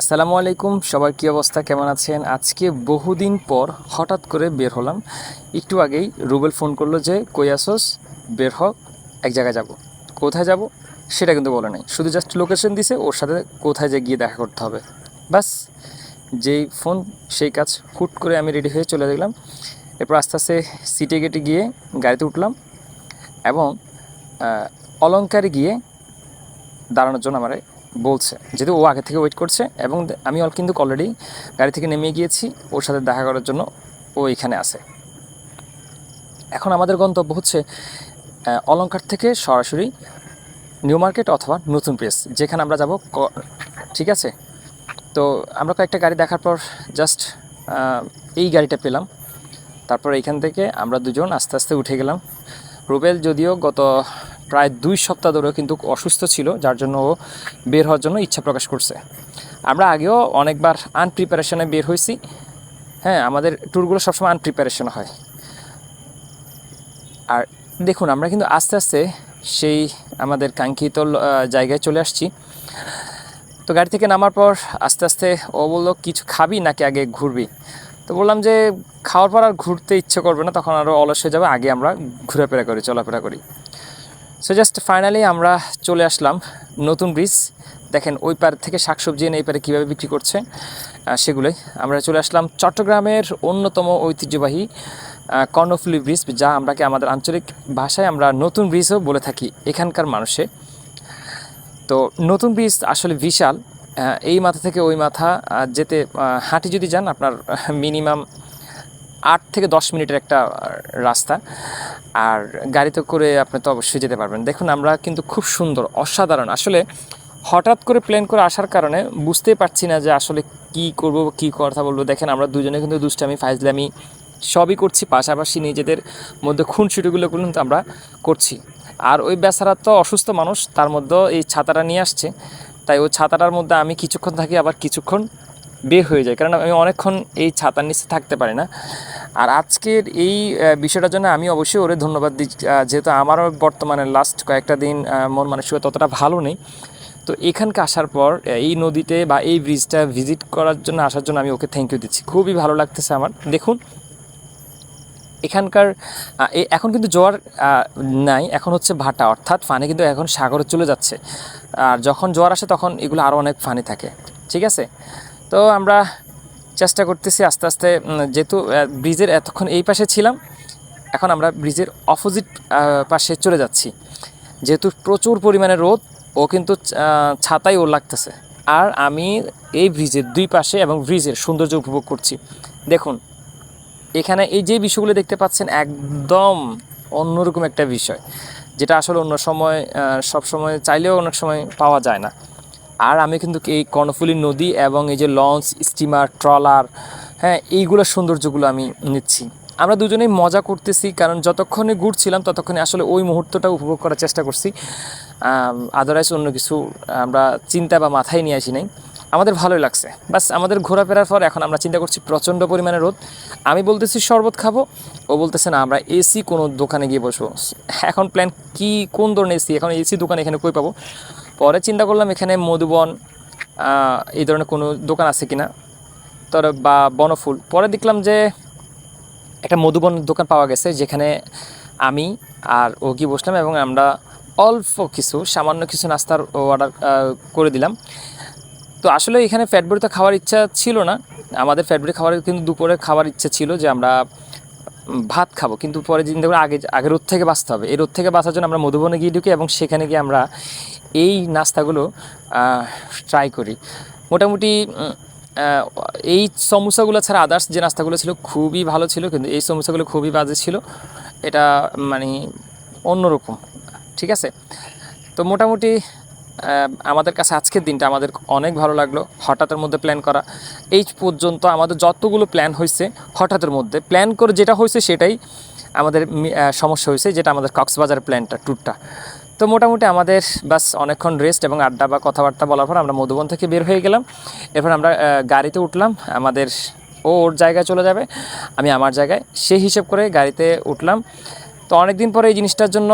আসসালামু আলাইকুম সবার কী অবস্থা কেমন আছেন? আজকে বহুদিন পর হঠাৎ করে বের হলাম। একটু আগেই রুবেল ফোন করল যে কই আসোস? বের হ এক জায়গায় যাব। কোথায় যাব? সেটা কিন্তু বলে নাই। শুধু জাস্ট লোকেশন দিছে ওর সাথে কোথায় যে গিয়ে দেখা করতে হবে। বাস যেই ফোন সেই কাজ হুট করে আমি রেডি হয়ে চলে গেলাম। এরপর আস্তে আস্তে সিটে গেটে গিয়ে গাড়িতে উঠলাম এবং আহ, অলংকারে গিয়ে দাঁড়ানোর জন্য আমারে বলছে, যেহেতু ও আগে থেকে ওয়েট করছে এবং আমি অল কিন্তু অলরেডি গাড়ি থেকে নেমে গিয়েছি, ওর সাথে দেখা করার জন্য ও এখানে আছে। এখন আমাদের গন্তব্য হচ্ছে অলঙ্কার থেকে সরাসরি নিউ মার্কেট অথবা নতুন প্রেস যেখানে আমরা যাব ঠিক আছে? তো আমরা কয়েকটা গাড়ি দেখার পর জাস্ট এই গাড়িটা পেলাম। তারপর এইখান থেকে আমরা দুজন আস্তে আস্তে উঠে গেলাম। রুবেল যদিও গত প্রায় দুই সপ্তাহ ধরেও কিন্তু অসুস্থ ছিল, যার জন্য ও বের হওয়ার জন্য ইচ্ছা প্রকাশ করছে। আমরা আগেও অনেকবার আনপ্রিপারেশনে বের হয়েছি। হ্যাঁ আমাদের ট্যুরগুলো সবসময় আনপ্রিপারেশন হয়। আর দেখুন, আমরা কিন্তু আস্তে আস্তে সেই আমাদের কাঙ্ক্ষিত জায়গায় চলে আসছি। তো গাড়ি থেকে নামার পর আস্তে আস্তে ও বলল, কিছু খাবি নাকি আগে ঘুরবি? তো বললাম যে, খাওয়ার পর আর ঘুরতে ইচ্ছে করবে না, তখন আরও অলস হয়ে যাবে, আগে আমরা ঘোরাফেরা করি, চলাফেরা করি। সো জাস্ট ফাইনালি আমরা চলে আসলাম নতুন ব্রিজ দেখেন ওই পার থেকে শাকসবজি এনে এই পারে কীভাবে বিক্রি করছে সেগুলোই। আমরা চলে আসলাম চট্টগ্রামের অন্যতম ঐতিহ্যবাহী কর্ণফুলী ব্রিজ যা আমরাকে আমাদের আঞ্চলিক ভাষায় আমরা নতুন ব্রিজও বলে থাকি এখানকার মানুষে। তো নতুন ব্রিজ আসলে বিশাল এই মাথা থেকে ওই মাথা যেতে হাঁটি যদি যান আপনার মিনিমাম আট থেকে দশ মিনিটের একটা রাস্তা। আর গাড়িতে করে আপনি তো অবশ্যই যেতে পারবেন। দেখুন, আমরা কিন্তু খুব সুন্দর, অসাধারণ। আসলে হঠাৎ করে প্ল্যান করে আসার কারণে বুঝতেই পারছি না যে আসলে কি করব, কি কথা বলব। দেখেন, আমরা দুজনে কিন্তু দুষ্টামি, ফাইজলামি সবই করছি। পাশাপাশি নিজেদের মধ্যে খুনসুটিগুলো কিন্তু আমরা করছি। আর ওই বেচারা তো অসুস্থ মানুষ, তার মধ্যেও এই ছাতাটা নিয়ে আসছে। তাই ওই ছাতাটার মধ্যে আমি কিছুক্ষণ থাকি, আবার কিছুক্ষণ বের হয়ে যায়। কারণ আমি অনেকক্ষণ এই ছাতার নিচে থাকতে পারি না। আর আজকের এই বিষয়টার জন্য আমি অবশ্যই ওরে ধন্যবাদ দিই যেহেতু আমারও বর্তমানে লাস্ট কয়েকটা দিন মন মানসিকতা ততটা ভালো নেই। তো এখানকে আসার পর এই নদীতে বা এই ব্রিজটা ভিজিট করার জন্য, আসার জন্য আমি ওকে থ্যাংক ইউ দিচ্ছি। খুবই ভালো লাগতেছে আমার। দেখুন, এখানকার এখন কিন্তু জোয়ার নাই, এখন হচ্ছে ভাটা। অর্থাৎ ফানি কিন্তু এখন সাগরে চলে যাচ্ছে। আর যখন জোয়ার আসে, তখন এগুলো আরও অনেক ফানি থাকে। ঠিক আছে? তো আমরা চেষ্টা করতেছি আস্তে আস্তে যেহেতু ব্রিজের এতক্ষণ এই পাশে ছিলাম, এখন আমরা ব্রিজের অপোজিট পাশে চলে যাচ্ছি। যেহেতু প্রচুর পরিমাণে রোদ, ও কিন্তু ছাতাই ওর লাগতেছে। আর আমি এই ব্রিজের দুই পাশে এবং ব্রিজের সৌন্দর্য উপভোগ করছি। দেখুন, এখানে এই যে বিষয়গুলো দেখতে পাচ্ছেন, একদম অন্যরকম একটা বিষয়, যেটা আসলে অন্য সময় সব সময় চাইলেও অনেক সময় পাওয়া যায় না। আর আমি কিন্তু এই কর্ণফুলী নদী এবং এই যে লঞ্চ, স্টিমার, ট্রলার হ্যাঁ এইগুলোর সৌন্দর্যগুলো আমি নিচ্ছি। আমরা দুজনেই মজা করতেছি, কারণ যতক্ষণে ঘুরছিলাম ততক্ষণে আসলে ওই মুহূর্তটা উপভোগ করার চেষ্টা করছি। আদারওয়াইজ অন্য কিছু আমরা চিন্তা বা মাথায় নিয়ে আসি নাই। আমাদের ভালোই লাগছে। বাস আমাদের ঘোরাফেরার পর এখন আমরা চিন্তা করছি প্রচণ্ড পরিমাণে রোদ। আমি বলতেছি শরবত খাব, ও বলতেছে না, আমরা এসি কোনো দোকানে গিয়ে বসবো। এখন প্ল্যান কি, কোন ধরনের এসি? এখন এসি দোকান এখানে কই পাবো? পরে চিন্তা করলাম এখানে মধুবন এই ধরনের কোনো দোকান আছে কিনা। তোর বা বনফুল। পরে দেখলাম যে একটা মধুবন দোকান পাওয়া গেছে, যেখানে আমি আর ও কি বসলাম এবং আমরা অল্প কিছু, সামান্য কিছু নাস্তার অর্ডার করে দিলাম। তো আসলে এখানে ফ্যাট তো খাওয়ার ইচ্ছা ছিল না। আমাদের ফ্যাট খাওয়ার কিন্তু দুপুরে খাওয়ার ইচ্ছা ছিল যে আমরা ভাত খাব, কিন্তু পরে চিন্তা করে আগে আগে রোদ থেকে বাঁচতে হবে। এই রোদ থেকে বাঁচার জন্য আমরা মধুবনে গিয়ে ঢুকি এবং সেখানে গিয়ে আমরা এই নাস্তাগুলো ট্রাই করি। মোটামুটি এই সমস্যাগুলো ছাড়া আদার্স যে নাস্তাগুলো ছিল খুবই ভালো ছিল, কিন্তু এই সমস্যাগুলো খুবই বাজে ছিল। এটা মানে অন্যরকম, ঠিক আছে? তো মোটামুটি আমাদের কাছে আজকের দিনটা আমাদের অনেক ভালো লাগল হঠাৎের মধ্যে প্ল্যান করা। এই পর্যন্ত আমাদের যতগুলো প্ল্যান হয়েছে হঠাৎের মধ্যে। প্ল্যান করে যেটা হয়েছে সেটাই আমাদের সমস্যা হয়েছে যেটা আমাদের কক্সবাজার প্ল্যানটা ট্যুরটা তো মোটামুটি আমাদের বাস অনেকক্ষণ রেস্ট এবং আড্ডা বা কথাবার্তা বলার পর আমরা মধুবন থেকে বের হয়ে গেলাম। এরপর আমরা গাড়িতে উঠলাম। আমাদের ও ওর জায়গায় চলে যাবে, আমি আমার জায়গায়। সেই হিসেব করে গাড়িতে উঠলাম। তো অনেক দিন পরে এই জিনিসটার জন্য